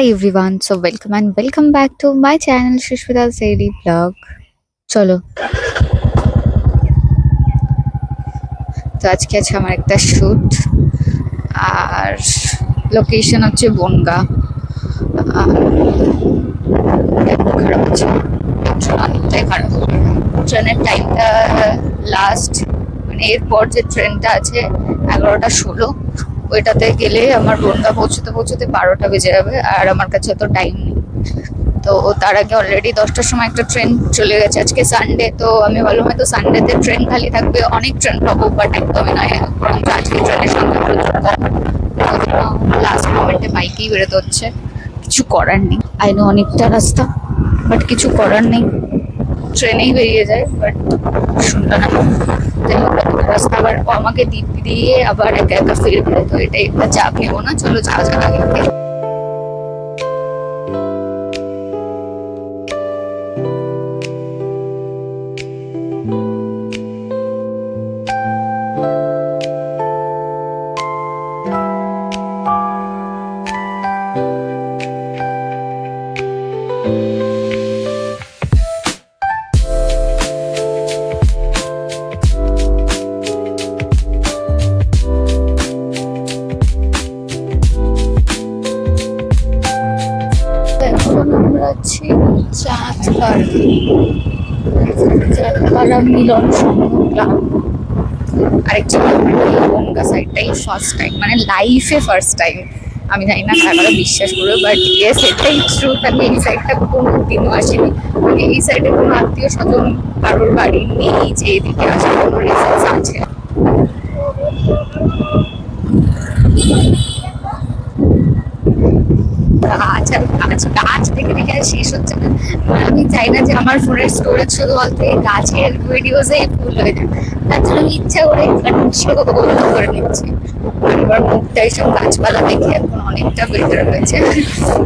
Hi everyone, so welcome and welcome back to my channel Shushmita's Daily Vlog. চলো। তো আজকে আছে আমার একটা শ্যুট আর লোকেশন হচ্ছে বনগা। আর খারাপ ট্রেন অনেকটাই খারাপ ট্রেনের টাইমটা লাস্ট মানে এরপর যে ট্রেনটা আছে এগারোটা ষোলো। ওইটাতে গেলে আমার বনগা পৌঁছতে পৌঁছতে বারোটা বেজে যাবে আর আমার কাছে অত টাইম নেই। তো তার আগে অলরেডি দশটার সময় একটা ট্রেন চলে গেছে। আজকে সানডে তো আমি ভাবলাম হয়তো সানডেতে ট্রেন খালি থাকবে। অনেক ট্রেন পাবো বাট একদমই নয়। বরঞ্চ আজকে ট্রেনের সংখ্যা প্রচুর কম লাস্ট মোমেন্টে বাইকেই বেরোতে হচ্ছে। কিছু করার নেই। আইনো অনেকটা রাস্তা বাট কিছু করার নেই। ট্রেনেই বেরিয়ে যায় বাট শুনলো না যাই হোক, এতটা রাস্তা আবার ও আমাকে দিক দিয়ে আবার একা একা ফিরবে তো এটাই একটা চাপ নেব না চলো যাওয়া যাক আগে। চাঁদপাড়া মিলন সংঘ ক্লাব গঙ্গা সাইডটাই ফার্স্ট টাইম মানে লাইফে ফার্স্ট টাইম আমি জানি না তারা বিশ্বাস করবে বাট ইয়েস এটাই ট্রুথ আমি এই সাইডটা কোনো দিনও আসিনি মানে এই সাইডে কোনো আত্মীয় স্বজন কারোর বাড়ি নেই যে এদিকে আসার কোনো রিজনস আছে গাছ আর গাছ দেখে দেখে শেষ হচ্ছে না। চাই না যে আমার ফোনের স্টোরেজ শুধু বলতে গাছের ভিডিওসেই ফুল হয়ে যায় তার জন্য আমি ইচ্ছা করে শো বন্ধ করে নিচ্ছি। আমার মুখটা এইসব গাছপালা দেখে এখন অনেকটা বেটার হয়েছে।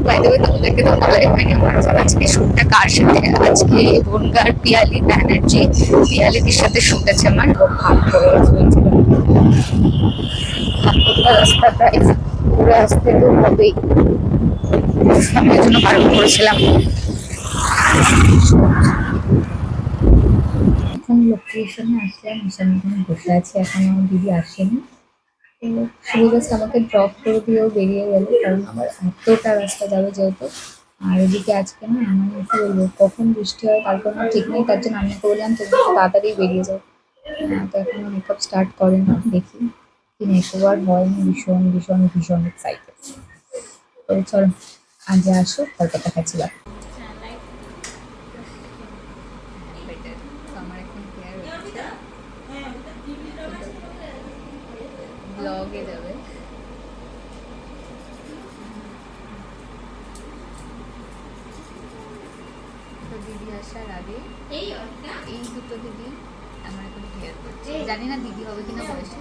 বাইরে তোমাদেরকে তো বলাই হয়নি, আমার আজকে শ্যুটটা কার সাথে? আজকে বনগার পিয়ালি ব্যানার্জি পিয়ালিদির সাথে শ্যুট আছে আমার। রাস্তাটাই পুরো আসতে তো হবেই। আমি জন্য বারণ করেছিলাম। এখন লোকেশনে আসলাম মিশন এখানে বসে আছি, এখন আমার দিদি আসেনি। তো শুধু জাস্ট আমাকে ড্রপ করে দিয়েও বেরিয়ে গেল, কারণ আমার এতটা রাস্তা যাবে যেহেতু। আর এদিকে আজকে না মানে কি বলব, কখন বৃষ্টি হয় তার কোনো ঠিক নেই, তার জন্য আমি বললাম তুমি তাড়াতাড়ি বেরিয়ে যাও। তো এখনও মেকআপ স্টার্ট করেনি দেখি। কি মেকওভার হয় ভীষণ ভীষণ ভীষণ এক্সাইটেড তো চলো আজ আসো, তারপর দেখাচ্ছি বাকি। আমার এখন হেয়ার ব্লগে যাবে তো দিদি আসার আগে এই দুটো দিদি আমার এখন হেয়ার করছে জানি না দিদি হবে কিনা বয়সে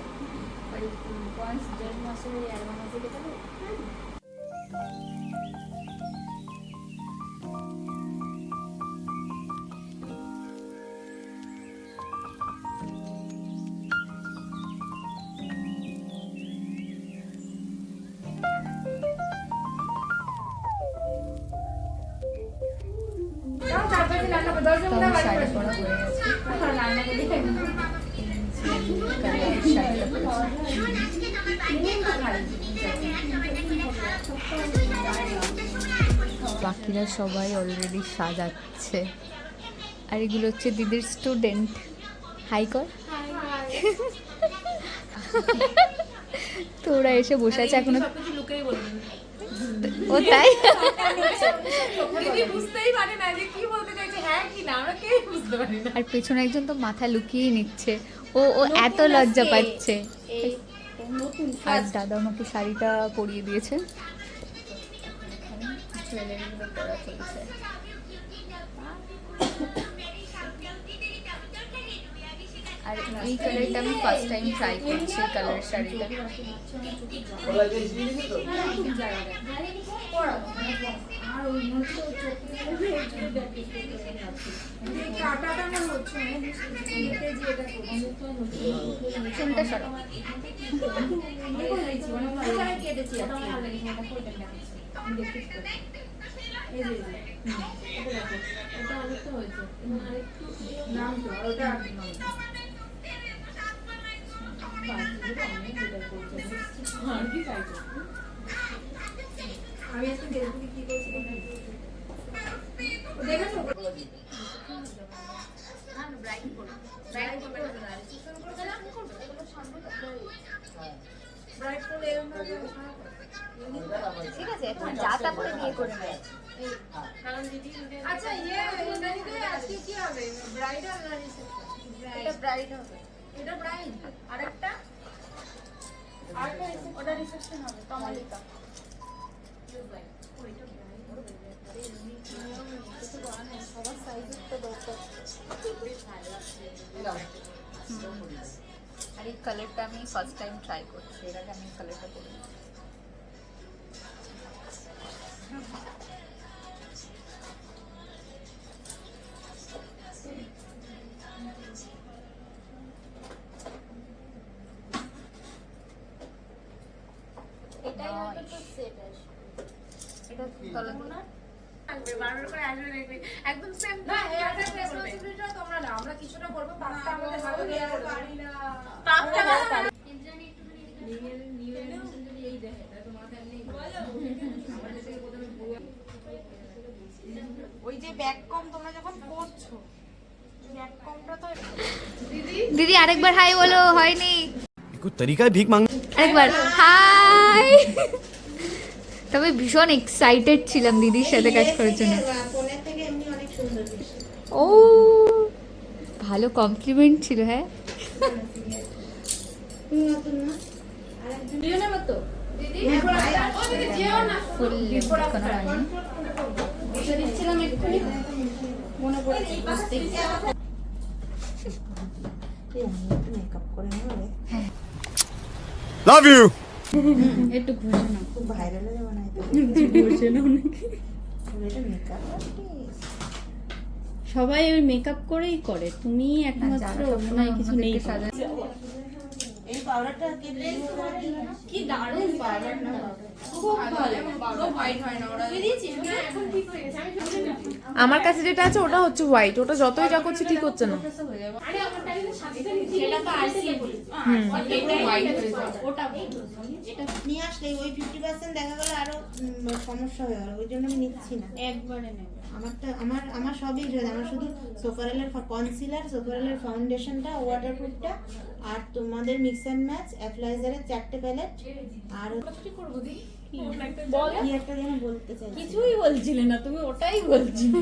সবাই অলরেডি সাজাচ্ছে। আর এগুলো হচ্ছে দিদির স্টুডেন্ট হাই কর। তো ওরা এসে বসে আছে এখনও। ও তাই? হ্যাঁ আর পেছনে একজন তো মাথা লুকিয়ে নিচ্ছে। ও ও এত লজ্জা পাচ্ছে। আর দাদা আমাকে শাড়িটা পরিয়ে দিয়েছে। জুয়েলারিগুলো পরা চলছে আর এই কালারটা আমি ফার্স্ট টাইম ট্রাই করছি কালার শাড়িটা। এটা। অনেকটা হয়েছে। এবং আরেকটু নাম করছে। আমি আজকে ফেসবুকে কি করছিলাম ও দেখেছ ব্রাইট করলে এরকম ভাবে ঠিক আছে এখন যা তা করে বিয়ে করে নেয় আচ্ছা ইয়ে ইন্দ্রাণীতে আজকে কি হবে? ব্রাইডাল না রিসেপশন এটা ব্রাইড হবে। এটা ব্রাইড আরেকটা? আরেকটা reception- ওটা রিসেপশন হবে কমালিকা সবার সাইজের তো দরকার আর এই কালারটা আমি ফার্স্ট টাইম ট্রাই করছি এর আগে আমি কালারটা করি একদম সেম না এর রেসপন্সিবিলিটিটা তোমরা না আমরা কিছুটা করব পাঁচটা আমাদের হাতে দিয়ে পারি পাঁচটা নিউ নিউ এই দেখে তাহলে তোমার এমনি আমাদের থেকে প্রথমে বুয়া ওই যে ব্যাক তোমরা যখন দিদি? আরেকবার হাই বলো হয়নি। তরিকা ভিক মাং আরেকবার হাই তবে ভীষণ এক্সাইটেড ছিলাম দিদির সাথে কাজ করার জন্য। ও ভালো কমপ্লিমেন্ট ছিল হ্যাঁ। ফুল খুঁজে দিচ্ছিলাম এক্ষুনি। মনে পড়েছে বুঝতে লাভ ইউ একটু ঘুষে না খুব ভাইরাল হয়ে ঘুষে না সবাই ওই মেকআপ করেই করে। তুমি একমাত্র কিছু নেই। পাউডারটা কি দারুণ পাউডার না। খুব ভালো। হোয়াইট হয় না ওরা। দিয়েছিস না এখন ঠিক হয়ে গেছে। আমি জানি না। আমার কাছে যেটা আছে ওটা হচ্ছে হোয়াইট ওটা যতই যা করছি ঠিক হচ্ছে না। হয়ে যাবে। ওটা নিয়ে আসলে ওই ফিফটি পার্সেন্ট দেখা গেলো আরও সমস্যা হয়ে গেল। ওই জন্য আমি নিচ্ছি না। একবারে নেবে। আমারটা আমার আমার সবই রয়েছে আমার শুধু সোফারেলের কনসিলার সোফারেলের ফাউন্ডেশনটা ওয়াটারপ্রুফটা আর তোমাদের মিক্স অ্যান্ড ম্যাচ অ্যাপ্লাইজারের চারটে প্যালেট আর কি করব দি কি? একটা যেন বলতে চাই কিছুই বলছিলে না তুমি ওটাই বলছিলে।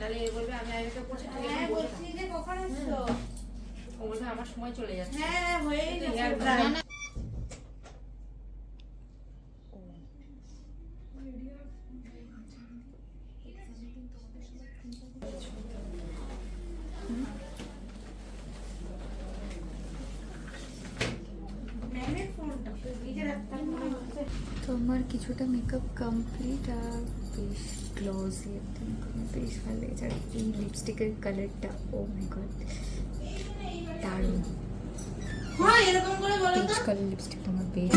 নালে এ বলবে আমি আগে পৌঁছে হ্যাঁ বলছি যে কখন আসছো? বলবে আমার সময় চলে যাচ্ছে। হ্যাঁ হয়েই গেছে আমার কিছুটা মেকআপ কমপ্লিট আর বেশ গ্লসি একদম বেশ ভালো লেগেছে। আর এই লিপস্টিকের কালারটা ও মাই গড দারুণ। হ্যাঁ এরকম করে বলো তো। কালার লিপস্টিক তোমার বেশ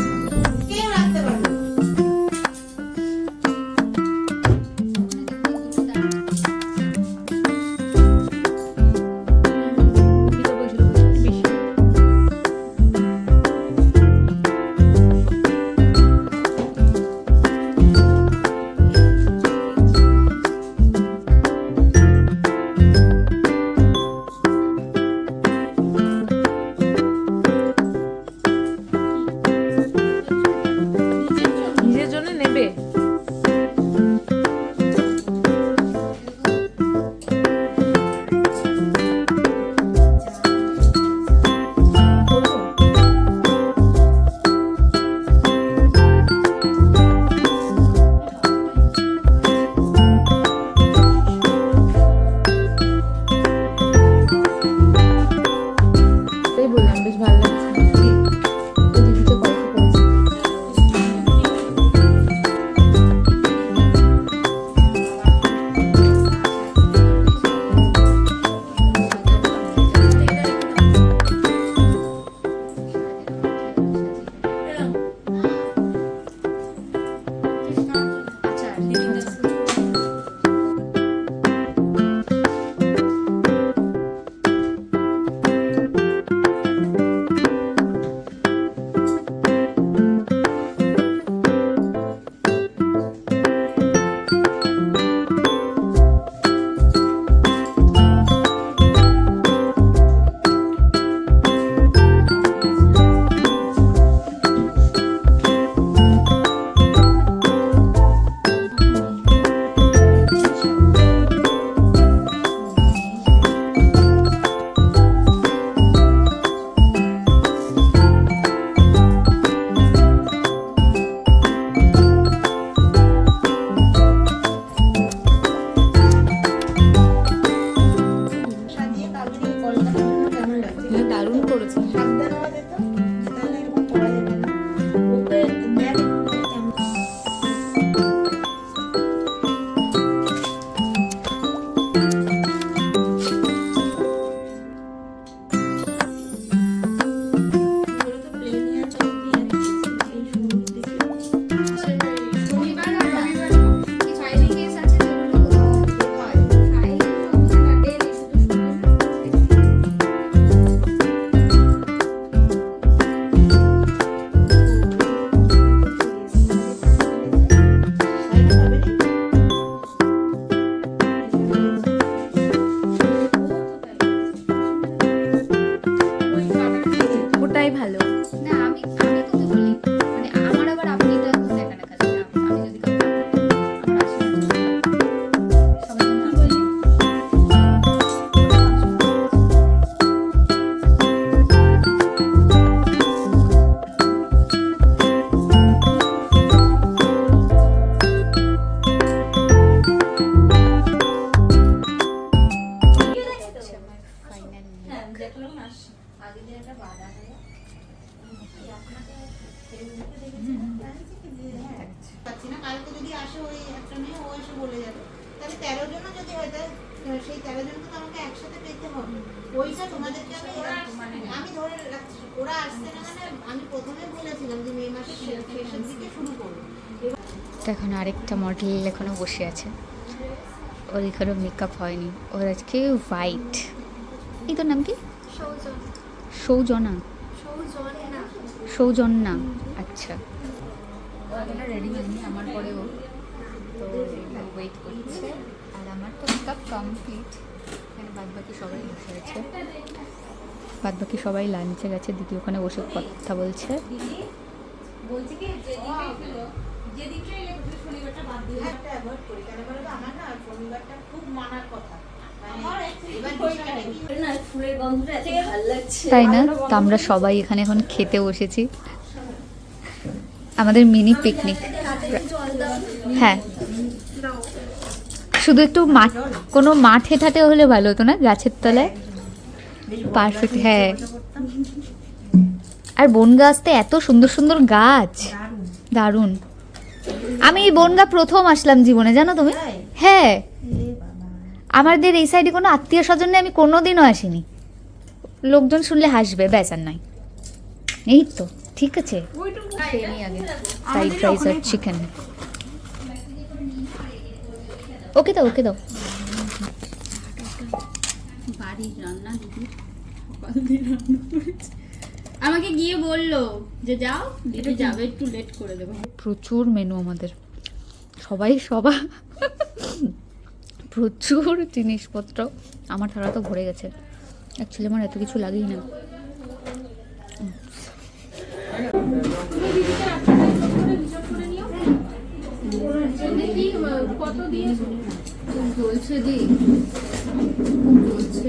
আরেকটা মডেল এখনও বসে আছে। ওর এখনও মেকআপ হয়নি। ওর আজকে হোয়াইট এই তোর নাম কি? সৌজনা। সৌজন্যা। আচ্ছা। রেডি হয়নি আমার পরে ও। তো ওয়েট করছে। আর আমার তো মেকআপ কমপ্লিট এখানে বাদ বাকি সবাই বসে আছে। বাদ বাকি সবাই লাঞ্চে গেছে। দিদি ওখানে বসে কথা বলছে। বলছি কি তাই না? তো আমরা সবাই এখানে এখন খেতে বসেছি। আমাদের মিনি পিকনিক হ্যাঁ। শুধু একটু মাঠ কোনো মাঠে ঠাটে হলে ভালো হতো না গাছের তলায়? পারফেক্ট হ্যাঁ। আর বনগাছতে এত সুন্দর সুন্দর গাছ। দারুণ। আমি এই বনগা প্রথম আসলাম জীবনে জানো তুমি? হ্যাঁ। আমাদের এই সাইডে কোনো আত্মীয় স্বজন নেই আমি কোনোদিনও আসিনি। লোকজন শুনলে হাসবে আর নাই। এই তো ঠিক আছে। খেয়ে ফ্রাইড রাইস আর চিকেন ওকে দাও ওকে দাও। বাড়ির রান্না আমাকে গিয়ে বলল যে যাও দিদি যাবে একটু লেট করে দেবো। প্রচুর মেনু আমাদের। সবাই সবা প্রচুর জিনিসপত্র। আমার থালা তো ভরে গেছে। অ্যাকচুয়ালি আমার এত কিছু লাগেই না। কত দিয়ে চলছে দি চলছে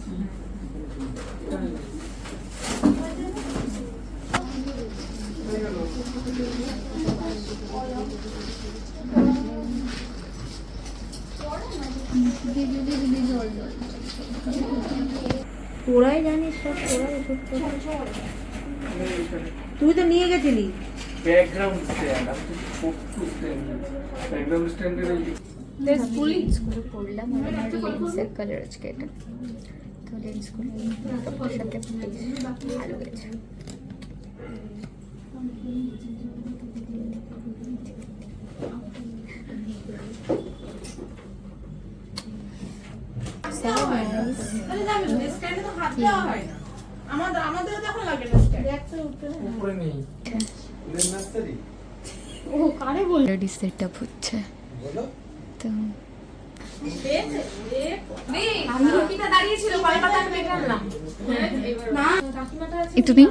তোরাই জানিস সব তোরাই তুই তো নিয়ে গেছিলি। ব্যাকগ্রাউন্ড স্ট্যান্ড আমি তো ছোট্ট স্ট্যান্ড ব্যাকগ্রাউন্ড স্ট্যান্ডের ওই করে পড়লাম আমার লেন্সের কালার আজকে এটা। তো লেন্স সাথে ভালো হয়েছে। অলরেডি সেট আপ হচ্ছে তো নিন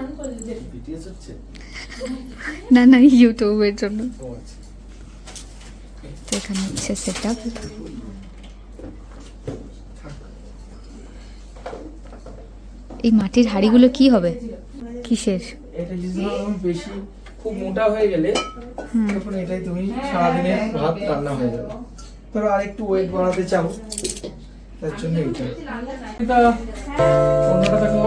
না না, ইউটিউবের জন্য। তো এখানে হচ্ছে সেট আপ এই মাটির হাড়িগুলো কি হবে? কিসের? এটা যদি বেশি খুব মোটা হয়ে গেলে তখন এটাই তুমি সারাদিনের ভাত রান্না হয়ে যাবে। ধরো আর একটু ওয়েট বাড়াতে চাও তার জন্য এটা এটা অন্যটা দেখো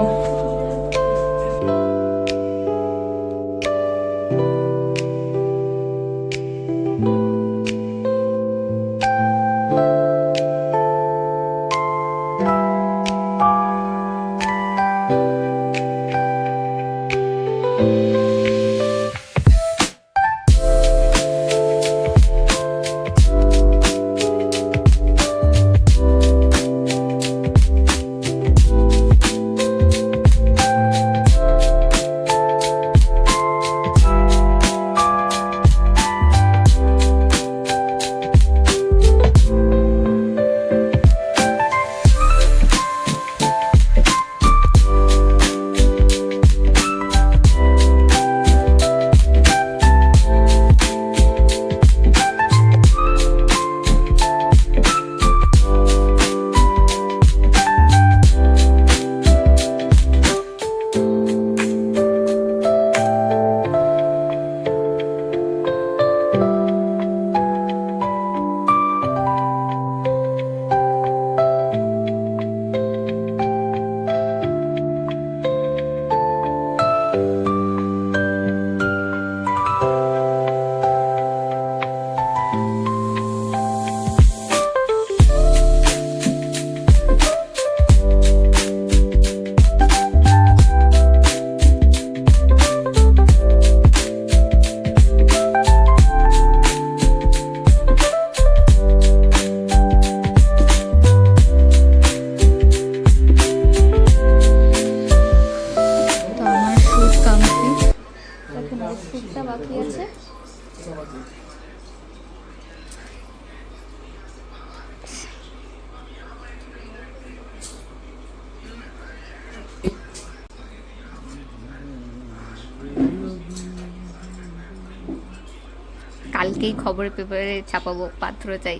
খবরের পেপারে ছাপাবো পাত্র চাই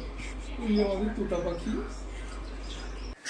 এই আমাদের তোতা পাখি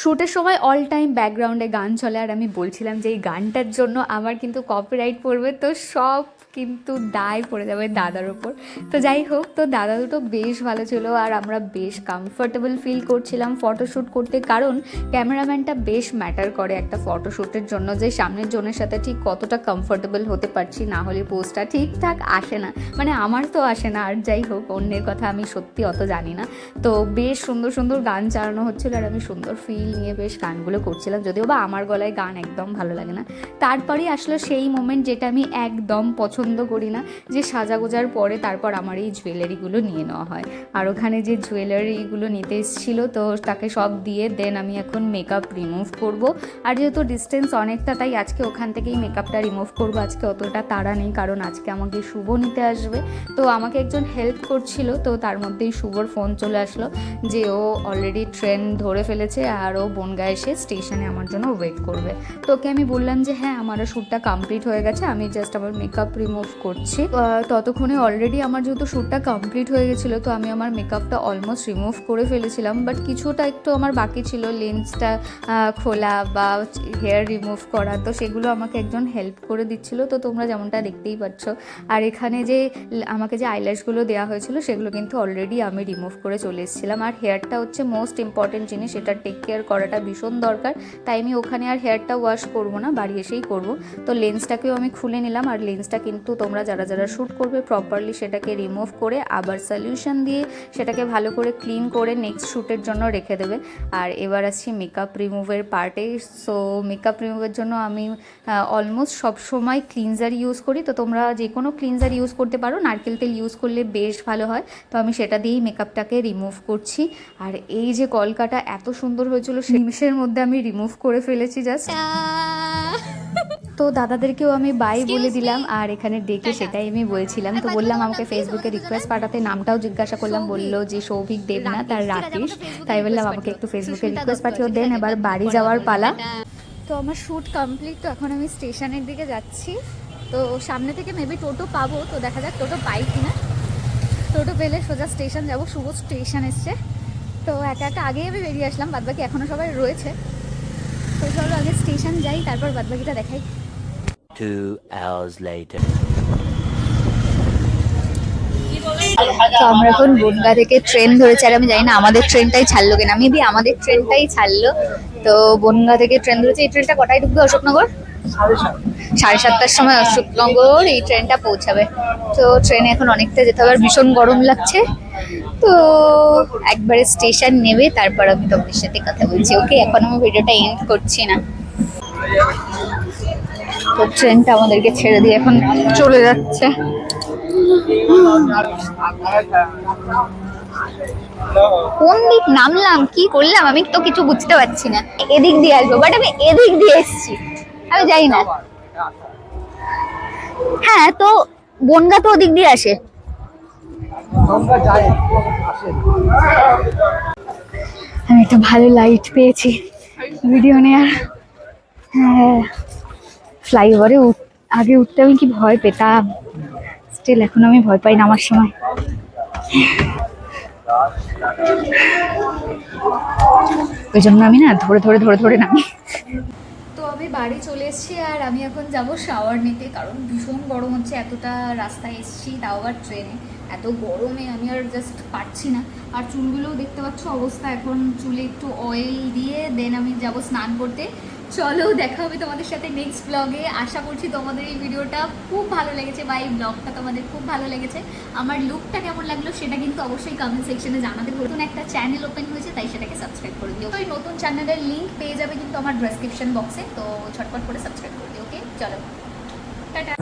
শ্যুটের সময় অল টাইম ব্যাকগ্রাউন্ডে গান চলে, আর আমি বলছিলাম যে এই গানটার জন্য আমার কিন্তু কপিরাইট পড়বে, তো সব কিন্তু দায় পড়ে যাবে দাদার ওপর। তো যাই হোক, তো দাদা দুটো বেশ ভালো ছিল, আর আমরা বেশ কমফোর্টেবল ফিল করছিলাম ফটোশ্যুট করতে, কারণ ক্যামেরাম্যানটা বেশ ম্যাটার করে একটা ফটোশ্যুটের জন্য, যে সামনের জনের সাথে ঠিক কতটা কমফোর্টেবল হতে পারছি, না হলে পোস্টটা ঠিকঠাক আসে না। মানে আমার তো আসে না, আর যাই হোক, অন্যের কথা আমি সত্যি অত জানি না। তো বেশ সুন্দর সুন্দর গান চালানো হচ্ছিল, আর আমি সুন্দর ফিল নিয়ে বেশ গানগুলো করছিলাম, যদিও বা আমার গলায় গান একদম ভালো লাগে না। তারপরেই আসলো সেই মোমেন্ট যেটা আমি একদম পছন্দ করি না, যে সাজাগোজার পরে তারপর আমার এই জুয়েলারিগুলো নিয়ে নেওয়া হয়। আর ওখানে যে জুয়েলারিগুলো নিতে এসেছিল, তো তাকে সব দিয়ে দেন আমি এখন মেকআপ রিমুভ করব। আর যেহেতু ডিস্টেন্স অনেকটা, তাই আজকে ওখান থেকেই মেকআপটা রিমুভ করব। আজকে অতটা তাড়া নেই, কারণ আজকে আমাকে শুভ নিতে আসবে। তো আমাকে একজন হেল্প করছিল, তো তার মধ্যেই শুভর ফোন চলে আসলো, যে ও অলরেডি ট্রেন ধরে ফেলেছে, আর ও বনগা এসে স্টেশনে আমার জন্য ওয়েট করবে। তো ওকে আমি বললাম যে হ্যাঁ আমার শ্যুটটা কমপ্লিট হয়ে গেছে, আমি জাস্ট আমার মেকআপ রিমুভ করছি। ততক্ষণে অলরেডি আমার যেহেতু শ্যুটটা কমপ্লিট হয়ে গেছিল, তো আমি আমার মেকআপটা অলমোস্ট রিমুভ করে ফেলেছিলাম। বাট কিছুটা একটু আমার বাকি ছিল লেন্সটা খোলা বা হেয়ার রিমুভ করা, তো সেগুলো আমাকে একজন হেল্প করে দিচ্ছিল। তো তোমরা যেমনটা দেখতেই পাচ্ছ, আর এখানে যে আমাকে যে আইল্যাশগুলো দেওয়া হয়েছিল, সেগুলো কিন্তু অলরেডি আমি রিমুভ করে চলে এসেছিলাম। আর হেয়ারটা হচ্ছে মোস্ট ইম্পর্টেন্ট জিনিস এটা টেক কেয়ার করাটা ভীষণ দরকার। তাই আমি ওখানে আর হেয়ারটা ওয়াশ করব না, বাড়ি এসেই করব। তো লেন্সটাকেও আমি খুলে নিলাম আর লেন্সটা কিন্তু তোমরা যারা যারা শ্যুট করবে প্রপারলি সেটাকে রিমুভ করে আবার সলিউশন দিয়ে সেটাকে ভালো করে ক্লিন করে নেক্সট শ্যুটের জন্য রেখে দেবে। আর এবার আসছি মেকআপ রিমুভের পার্টে সো মেকআপ রিমুভের জন্য আমি অলমোস্ট সব সময় ক্লিনজার ইউজ করি। তো তোমরা যে কোনো ক্লিনজার ইউজ করতে পারো। নারকেল তেল ইউজ করলে বেশ ভালো হয়। তো আমি সেটা দিয়েই মেকআপটাকে রিমুভ করছি। আর এই যে কলকাটা এত সুন্দর হয়েছিল সেই নিমিষের মধ্যে আমি রিমুভ করে ফেলেছি জাস্ট তো দাদাদেরকেও আমি বাই বলে দিলাম আর এখানে ডেকে সেটাই আমি বলছিলাম। তো বললাম আমাকে ফেসবুকে রিকোয়েস্ট পাঠাতে নামটাও জিজ্ঞাসা করলাম বলল যে সৌভিক দেবনাথ আর রাকেশ তাই বললাম আমাকে একটু ফেসবুকে রিকোয়েস্ট পাঠিয়ে দেন এবার বাড়ি যাওয়ার পালা। তো আমার শ্যুট কমপ্লিট তো এখন আমি স্টেশনের দিকে যাচ্ছি। তো সামনে থেকে মেবি টোটো পাবো তো দেখা যাক টোটো পাই কিনা। টোটো পেলে সোজা স্টেশন যাব শুভ স্টেশন এসছে। তো একা একা আগে আমি বেরিয়ে আসলাম বাদবাকি এখনও সবাই রয়েছে। তো চলো আগে স্টেশন যাই তারপর বাদবাকিটা দেখাই। Two hours তো আমরা এখন বনগা থেকে ট্রেন ধরেছি আর আমি জানি না আমাদের ট্রেনটাই ছাড়লো কিনা। মেবি আমাদের ট্রেনটাই ছাড়লো। তো বনগা থেকে ট্রেন ধরেছি এই ট্রেনটা কটায় ঢুকবে অশোকনগর? সাড়ে সাতটার সময় অশোকনগর এই ট্রেনটা পৌঁছাবে। তো ট্রেনে এখন অনেকটা যেতে হবে, আর ভীষণ গরম লাগছে। তো একবারে স্টেশন নেবে, তারপর আমি তোমাদের সাথে কথা বলছি। ওকে, এখন আমি ভিডিওটা এন্ড করছি না। তো ট্রেনটা আমাদেরকে ছেড়ে দিয়ে এখন চলে যাচ্ছে। কোন দিক নামলাম, কি করলাম, আমি তো কিছু বুঝতে পারছি না। এদিক দিয়ে আসব বাট আমি এদিক দিয়ে এসেছি। আমি যাই না। হ্যাঁ তো বনগা তো ওদিক দিয়ে আসে। আমি একটা ভালো লাইট পেয়েছি ভিডিও নেওয়ার হ্যাঁ ফ্লাইওভারে আগে উঠতে আমি কি ভয় পেতাম। স্টিল এখন আমি ভয় পাই না আমার সময়। ওই জন্য আমি না ধরে ধরে ধরে ধরে নামি। আমি বাড়ি চলে এসেছি আর আমি এখন যাব শাওয়ার নিতে, কারণ ভীষণ গরম হচ্ছে, এতটা রাস্তায় এসেছি, তাও আবার ট্রেনে এত গরমে আমি আর জাস্ট পারছি না। আর চুলগুলোও দেখতে পাচ্ছ অবস্থা, এখন চুলে একটু অয়েল দিয়ে দেন আমি যাব স্নান করতে। চলো, দেখা হবে তোমাদের সাথে নেক্সট ব্লগে আশা করছি তোমাদের এই ভিডিওটা খুব ভালো লেগেছে বা এই ব্লগটা তোমাদের খুব ভালো লেগেছে। আমার লুকটা কেমন লাগল সেটা কিন্তু অবশ্যই কমেন্ট সেকশনে জানাতে নতুন একটা চ্যানেল ওপেন হয়েছে, তাই সেটাকে সাবস্ক্রাইব করে দিও। ওই নতুন চ্যানেলের লিঙ্ক পেয়ে যাবে কিন্তু আমার ডেসক্রিপশন বক্সে তো ছটপট করে সাবস্ক্রাইব করে দিও ওকে চলো। টাটা।